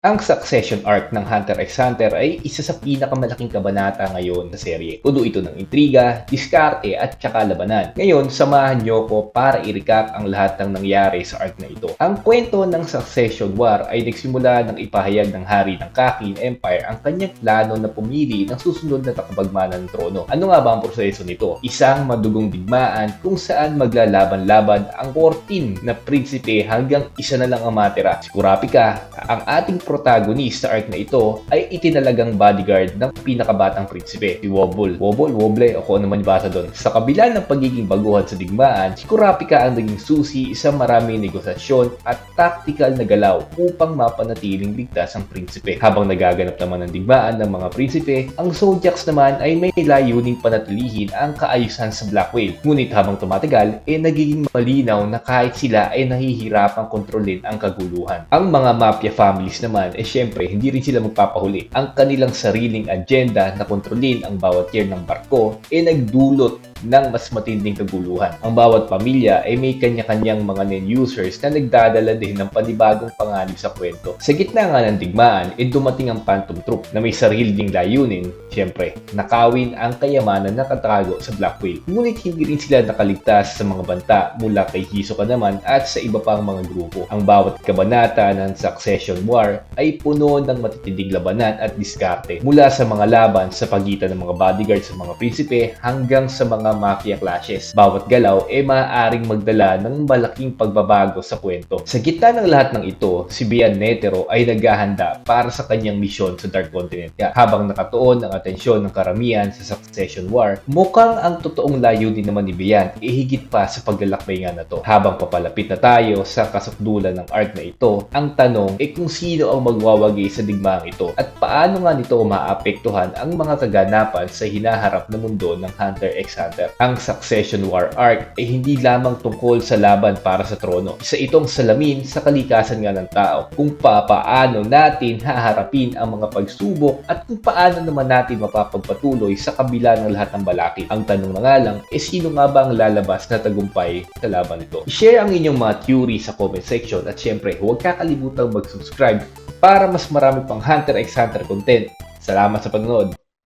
Ang succession arc ng Hunter x Hunter ay isa sa pinakamalaking kabanata ngayon sa serye. Puno ito ng intriga, diskarte at tsaka labanan. Ngayon, samahan niyo ko para i-recap ang lahat ng nangyari sa arc na ito. Ang kwento ng Succession War ay nagsimula ng ipahayag ng hari ng Kakin Empire ang kanyang plano na pumili ng susunod na takabagmana ng trono. Ano nga ba ang proseso nito? Isang madugong digmaan kung saan maglalaban-laban ang 14 na prinsipe hanggang isa na lang ang matira. Si Kurapika, ang ating protagonist sa arc na ito ay itinalagang bodyguard ng pinakabatang prinsipe, si Wobble. Wobble, Wobble, o kung ano man ibasa doon. Sa kabila ng pagiging baguhan sa digmaan, si Kurapika ang naging susi sa maraming negosasyon at tactical na galaw upang mapanatiling ligtas ang prinsipe. Habang nagaganap naman ang digmaan ng mga prinsipe, ang Zodiacs naman ay may layuning panatilihin ang kaayusan sa Black Whale. Ngunit habang tumatagal, eh nagiging malinaw na kahit sila ay nahihirapang kontrolin ang kaguluhan. Ang mga mafia families naman eh syempre hindi rin sila magpapahuli. Ang kanilang sariling agenda na kontrolin ang bawat tier ng barko eh nagdulot ng mas matinding kaguluhan. Ang bawat pamilya ay may kanya-kanyang mga nen-users na nagdadala din ng panibagong panganib sa kwento. Sa gitna nga ng digmaan, ay dumating ang Phantom Troop na may sarili ding layunin, syempre, nakawin ang kayamanan na katago sa Black. Ngunit hindi rin sila nakaligtas sa mga banta mula kay Hisoka naman at sa iba pang mga grupo. Ang bawat kabanata ng Succession War ay puno ng matitinding labanan at diskarte mula sa mga laban sa pagitan ng mga bodyguard sa mga prinsipe hanggang sa mga mafia clashes. Bawat galaw ay maaaring magdala ng malaking pagbabago sa kwento. Sa gitna ng lahat ng ito, si Bian Netero ay naghahanda para sa kanyang misyon sa Dark Continent. Kaya habang nakatuon ang atensyon ng karamihan sa Succession War, mukhang ang totoong layunin naman ni Bian ay higit pa sa paglalakbay nga na to. Habang papalapit na tayo sa kasukdulan ng arc na ito, ang tanong ay kung sino ang magwawagi sa digmaang ito at paano nga nito maapektuhan ang mga kaganapan sa hinaharap na mundo ng Hunter x Hunter. Ang Succession War arc ay hindi lamang tungkol sa laban para sa trono. Isa itong salamin sa kalikasan nga ng tao kung papaano natin haharapin ang mga pagsubok at kung paano naman natin mapapagpatuloy sa kabila ng lahat ng balakid. Ang tanong na nga lang, eh sino nga ba ang lalabas na tagumpay sa laban nito? I-share ang inyong mga theory sa comment section at syempre huwag kakalimutang mag-subscribe para mas marami pang Hunter x Hunter content. Salamat sa panonood!